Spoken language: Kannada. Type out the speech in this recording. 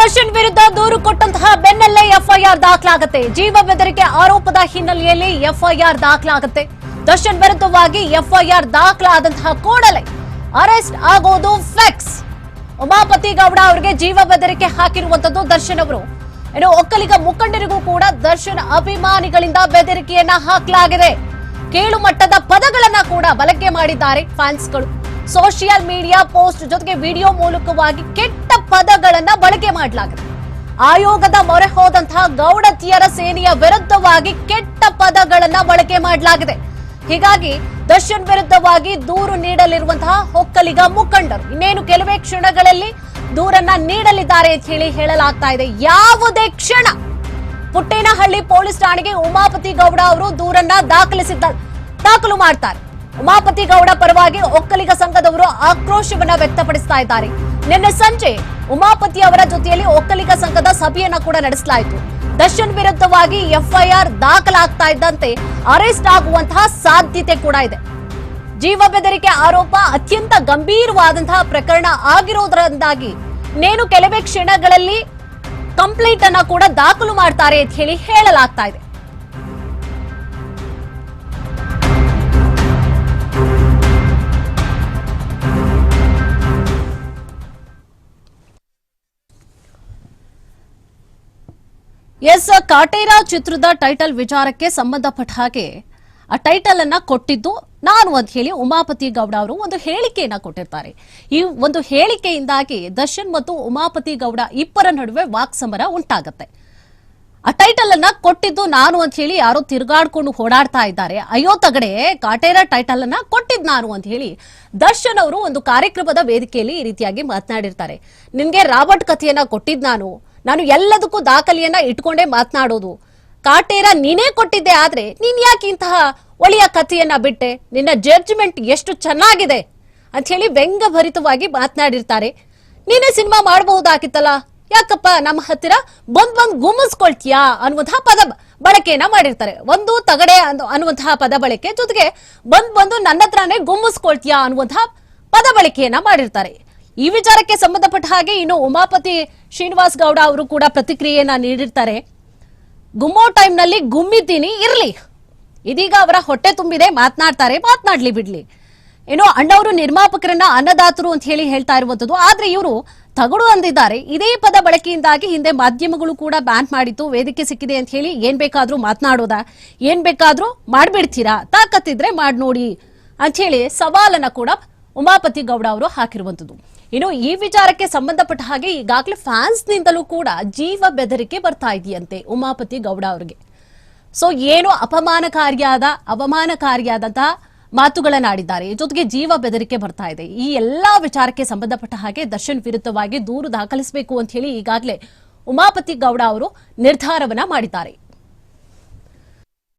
ದರ್ಶನ್ ವಿರುದ್ಧ ದೂರು ಕೊಟ್ಟಂತಹ ಬೆನ್ನಲ್ಲೇ ಎಫ್ಐಆರ್ ದಾಖಲಾಗುತ್ತೆ. ಜೀವ ಬೆದರಿಕೆ ಆರೋಪದ ಹಿನ್ನೆಲೆಯಲ್ಲಿ ಎಫ್ಐಆರ್ ದಾಖಲಾಗುತ್ತೆ. ದರ್ಶನ್ ವಿರುದ್ಧವಾಗಿ ಎಫ್ಐಆರ್ ದಾಖಲಾದಂತಹ ಕೂಡಲೇ ಅರೆಸ್ಟ್ ಆಗೋದು ಫ್ಲೆಕ್ಸ್ ಉಮಾಪತಿ ಗೌಡ ಅವರಿಗೆ ಜೀವ ಬೆದರಿಕೆ ಹಾಕಿರುವಂತದ್ದು ದರ್ಶನ್ ಅವರು. ಇನ್ನು ಒಕ್ಕಲಿಗ ಮುಖಂಡರಿಗೂ ಕೂಡ ದರ್ಶನ್ ಅಭಿಮಾನಿಗಳಿಂದ ಬೆದರಿಕೆಯನ್ನ ಹಾಕಲಾಗಿದೆ. ಕೇಳುಮಟ್ಟದ ಪದಗಳನ್ನ ಕೂಡ ಬಳಕೆ ಮಾಡಿದ್ದಾರೆ ಫ್ಯಾನ್ಸ್ಗಳು ಸೋಷಿಯಲ್ ಮೀಡಿಯಾ ಪೋಸ್ಟ್ ಜೊತೆಗೆ ವಿಡಿಯೋ ಮೂಲಕವಾಗಿ ಕೆಟ್ಟ ಪದಗಳನ್ನ ಬಳಕೆ ಮಾಡಲಾಗಿದೆ. ಆಯೋಗದ ಮೊರೆ ಹೋದಂತಹ ಗೌಡತಿಯರ ಸೇನೆಯ ವಿರುದ್ಧವಾಗಿ ಕೆಟ್ಟ ಪದಗಳನ್ನ ಬಳಕೆ ಮಾಡಲಾಗಿದೆ. ಹೀಗಾಗಿ ದರ್ಶನ್ ವಿರುದ್ಧವಾಗಿ ದೂರು ನೀಡಲಿರುವಂತಹ ಒಕ್ಕಲಿಗ ಮುಖಂಡರು. ಇನ್ನೇನು ಕೆಲವೇ ಕ್ಷಣಗಳಲ್ಲಿ ದೂರನ್ನ ನೀಡಲಿದ್ದಾರೆ ಅಂತ ಹೇಳಿ ಹೇಳಲಾಗ್ತಾ ಇದೆ. ಯಾವುದೇ ಕ್ಷಣ ಪುಟ್ಟೇನಹಳ್ಳಿ ಪೊಲೀಸ್ ಠಾಣೆಗೆ ಉಮಾಪತಿ ಗೌಡ ಅವರು ದೂರನ್ನ ದಾಖಲಿಸಿದ್ದ ದಾಖಲು ಮಾಡ್ತಾರೆ. ಉಮಾಪತಿ ಗೌಡ ಪರವಾಗಿ ಒಕ್ಕಲಿಗ ಸಂಘದವರು ಆಕ್ರೋಶವನ್ನ ವ್ಯಕ್ತಪಡಿಸ್ತಾ ಇದ್ದಾರೆ. ನಿನ್ನೆ ಸಂಜೆ ಉಮಾಪತಿ ಅವರ ಜೊತೆಯಲ್ಲಿ ಒಕ್ಕಲಿಗ ಸಂಘದ ಸಭೆಯನ್ನ ಕೂಡ ನಡೆಸಲಾಯಿತು. ದರ್ಶನ್ ವಿರುದ್ಧವಾಗಿ ಎಫ್ಐಆರ್ ದಾಖಲಾಗ್ತಾ ಇದ್ದಂತೆ ಅರೆಸ್ಟ್ ಆಗುವಂತಹ ಸಾಧ್ಯತೆ ಕೂಡ ಇದೆ. ಜೀವ ಬೆದರಿಕೆ ಆರೋಪ ಅತ್ಯಂತ ಗಂಭೀರವಾದಂತಹ ಪ್ರಕರಣ ಆಗಿರೋದ್ರಿಂದಾಗಿ ನೇನು ಕೆಲವೇ ಕ್ಷಣಗಳಲ್ಲಿ ಕಂಪ್ಲೇಂಟ್ ಅನ್ನ ಕೂಡ ದಾಖಲು ಮಾಡ್ತಾರೆ ಅಂತ ಹೇಳಿ ಹೇಳಲಾಗ್ತಾ ಇದೆ. ಎಸ್, ಕಾಟೇರಾ ಚಿತ್ರದ ಟೈಟಲ್ ವಿಚಾರಕ್ಕೆ ಸಂಬಂಧಪಟ್ಟ ಹಾಗೆ ಆ ಟೈಟಲ್ ಅನ್ನ ಕೊಟ್ಟಿದ್ದು. ನಾನು ಅಂತ ಹೇಳಿ ಉಮಾಪತಿ ಗೌಡ ಅವರು ಒಂದು ಹೇಳಿಕೆಯನ್ನ ಕೊಟ್ಟಿರ್ತಾರೆ. ಈ ಒಂದು ಹೇಳಿಕೆಯಿಂದಾಗಿ ದರ್ಶನ್ ಮತ್ತು ಉಮಾಪತಿ ಗೌಡ ಇಬ್ಬರ ನಡುವೆ ವಾಕ್ಸಮರ ಉಂಟಾಗತ್ತೆ. ಆ ಟೈಟಲ್ ಅನ್ನ ಕೊಟ್ಟಿದ್ದು ನಾನು ಅಂತ ಹೇಳಿ ಯಾರೋ ತಿರುಗಾಡ್ಕೊಂಡು ಓಡಾಡ್ತಾ ಇದ್ದಾರೆ. ಅಯ್ಯೋ ತಗಡೆ, ಕಾಟೇರ ಟೈಟಲ್ ಅನ್ನ ಕೊಟ್ಟಿದ್ ನಾನು ಅಂತ ಹೇಳಿ ದರ್ಶನ್ ಅವರು ಒಂದು ಕಾರ್ಯಕ್ರಮದ ವೇದಿಕೆಯಲ್ಲಿ ಈ ರೀತಿಯಾಗಿ ಮಾತನಾಡಿರ್ತಾರೆ. ನಿನ್ಗೆ ರಾಬರ್ಟ್ ಕಥೆಯನ್ನ ಕೊಟ್ಟಿದ್ ನಾನು. ನಾನು ಎಲ್ಲದಕ್ಕೂ ದಾಖಲೆಯನ್ನ ಇಟ್ಕೊಂಡೇ ಮಾತನಾಡೋದು. ಕಾಟೇರ ನೀನೇ ಕೊಟ್ಟಿದ್ದೆ ಆದ್ರೆ ನೀನ್ ಯಾಕೆ ಇಂತಹ ಒಳಿಯ ಕಥೆಯನ್ನ ಬಿಟ್ಟೆ? ನಿನ್ನ ಜಡ್ಜ್ಮೆಂಟ್ ಎಷ್ಟು ಚೆನ್ನಾಗಿದೆ? ಅಂತ ಹೇಳಿ ವ್ಯಂಗ್ಯಭರಿತವಾಗಿ ಮಾತನಾಡಿರ್ತಾರೆ. ನೀನೇ ಸಿನಿಮಾ ಮಾಡಬಹುದಾಗಿತ್ತಲ್ಲ? ಯಾಕಪ್ಪ ನಮ್ಮ ಹತ್ತಿರ ಬಂದ್ ಬಂದ್ ಗುಮ್ಮಿಸ್ಕೊಳ್ತೀಯಾ ಅನ್ನುವಂತಹ ಪದ ಬಳಕೆಯನ್ನ ಮಾಡಿರ್ತಾರೆ. ಒಂದು ತಗಡೆ ಅನ್ನು- ಅನ್ನುವಂತಹ ಪದ ಬಳಕೆ ಜೊತೆಗೆ ಬಂದ್ ಬಂದು ನನ್ನ ಹತ್ರನೇ ಗುಮ್ಮಿಸ್ಕೊಳ್ತೀಯಾ ಅನ್ನುವಂತಹ ಪದ ಬಳಕೆಯನ್ನ ಮಾಡಿರ್ತಾರೆ. ಈ ವಿಚಾರಕ್ಕೆ ಸಂಬಂಧಪಟ್ಟ ಹಾಗೆ ಇನ್ನು ಉಮಾಪತಿ ಶ್ರೀನಿವಾಸ್ ಗೌಡ ಅವರು ಕೂಡ ಪ್ರತಿಕ್ರಿಯೆಯನ್ನ ನೀಡಿರ್ತಾರೆ. ಗುಮ್ಮೋ ಟೈಮ್ನಲ್ಲಿ ಗುಮ್ಮಿದ್ದೀನಿ, ಇರ್ಲಿ. ಇದೀಗ ಅವರ ಹೊಟ್ಟೆ ತುಂಬಿದೆ, ಮಾತನಾಡ್ತಾರೆ, ಮಾತನಾಡ್ಲಿ ಬಿಡ್ಲಿ. ಏನೋ ಅಣ್ಣವರು ನಿರ್ಮಾಪಕರನ್ನ ಅನ್ನದಾತರು ಅಂತ ಹೇಳಿ ಹೇಳ್ತಾ ಇರುವಂತದ್ದು ಆದ್ರೆ ಇವರು ತಗಡು ಅಂದಿದ್ದಾರೆ. ಇದೇ ಪದ ಬಳಕೆಯಿಂದಾಗಿ ಹಿಂದೆ ಮಾಧ್ಯಮಗಳು ಕೂಡ ಬ್ಯಾನ್ ಮಾಡಿತ್ತು. ವೇದಿಕೆ ಸಿಕ್ಕಿದೆ ಅಂತ ಹೇಳಿ ಏನ್ ಬೇಕಾದ್ರೂ ಮಾತನಾಡೋದಾ, ಏನ್ ಬೇಕಾದ್ರೂ ಮಾಡ್ಬಿಡ್ತೀರಾ, ತಾಕತ್ತಿದ್ರೆ ಮಾಡಿ ನೋಡಿ ಅಂತ ಹೇಳಿ ಸವಾಲನ್ನ ಕೂಡ ಉಮಾಪತಿ ಗೌಡ ಅವರು ಹಾಕಿರುವಂತದ್ದು. ಇನ್ನು ಈ ವಿಚಾರಕ್ಕೆ ಸಂಬಂಧಪಟ್ಟ ಹಾಗೆ ಈಗಾಗಲೇ ಫ್ಯಾನ್ಸ್ ನಿಂದಲೂ ಕೂಡ ಜೀವ ಬೆದರಿಕೆ ಬರ್ತಾ ಇದೆಯಂತೆ ಉಮಾಪತಿ ಗೌಡ ಅವರಿಗೆ. ಸೊ ಏನು ಅಪಮಾನಕಾರಿಯಾದ, ಅವಮಾನಕಾರಿಯಾದಂತಹ ಮಾತುಗಳನ್ನಾಡಿದ್ದಾರೆ ಜೊತೆಗೆ ಜೀವ ಬೆದರಿಕೆ ಬರ್ತಾ ಇದೆ. ಈ ಎಲ್ಲಾ ವಿಚಾರಕ್ಕೆ ಸಂಬಂಧಪಟ್ಟ ಹಾಗೆ ದರ್ಶನ್ ವಿರುದ್ಧವಾಗಿ ದೂರು ದಾಖಲಿಸಬೇಕು ಅಂತ ಹೇಳಿ ಈಗಾಗಲೇ ಉಮಾಪತಿ ಗೌಡ ಅವರು ನಿರ್ಧಾರವನ್ನ ಮಾಡಿದ್ದಾರೆ.